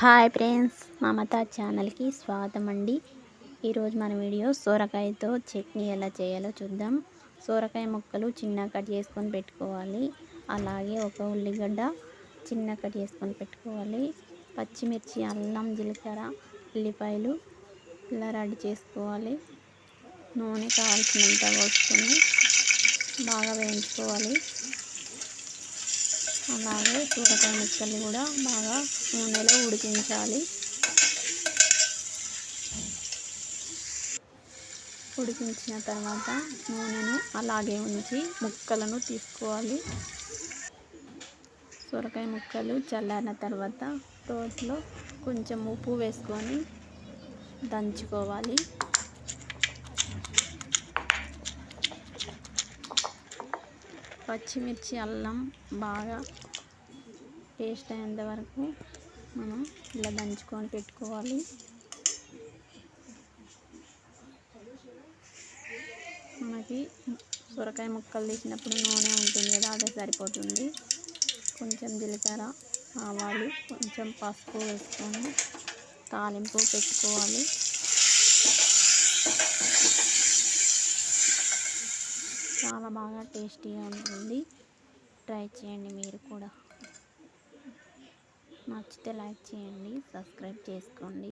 Hi friends Mamata ఛానల్కి స్వాగతం అండి ఈరోజు మన వీడియో సోరకాయతో చట్నీ ఎలా చేయాలో చూద్దాం. సోరకాయ ముక్కలు చిన్న కట్ చేసుకొని పెట్టుకోవాలి. అలాగే ఒక ఉల్లిగడ్డ చిన్న కట్ చేసుకొని పెట్టుకోవాలి. పచ్చిమిర్చి అల్లం జీలకర్ర ఉల్లిపాయలు ఇలా రెడీ చేసుకోవాలి. నూనె కావాల్సినంత పోసుకొని బాగా వేయించుకోవాలి. అలాగే సూరకాయ ముక్కలు కూడా బాగా నూనెలో ఉడికించాలి. ఉడికించిన తర్వాత నూనెను అలాగే ఉంచి ముక్కలను తీసుకోవాలి. సొరకాయ ముక్కలు చల్లారిన తర్వాత రోట్లో కొంచెం ఉప్పు వేసుకొని దంచుకోవాలి. పచ్చిమిర్చి అల్లం బాగా పేస్ట్ అయ్యేంత వరకు మనం ఇలా దంచుకొని పెట్టుకోవాలి. మనకి సొరకాయ ముక్కలు తీసినప్పుడు నూనె ఉంటుంది కదా అదే సరిపోతుంది. కొంచెం జీలకర్ర ఆవాలు కొంచెం పసుపు వేసుకొని తాలింపు పెట్టుకోవాలి. చాలా బాగా టేస్టీగా ఉంటుంది. ట్రై చేయండి మీరు కూడా. నచ్చితే లైక్ చేయండి సబ్స్క్రైబ్ చేసుకోండి.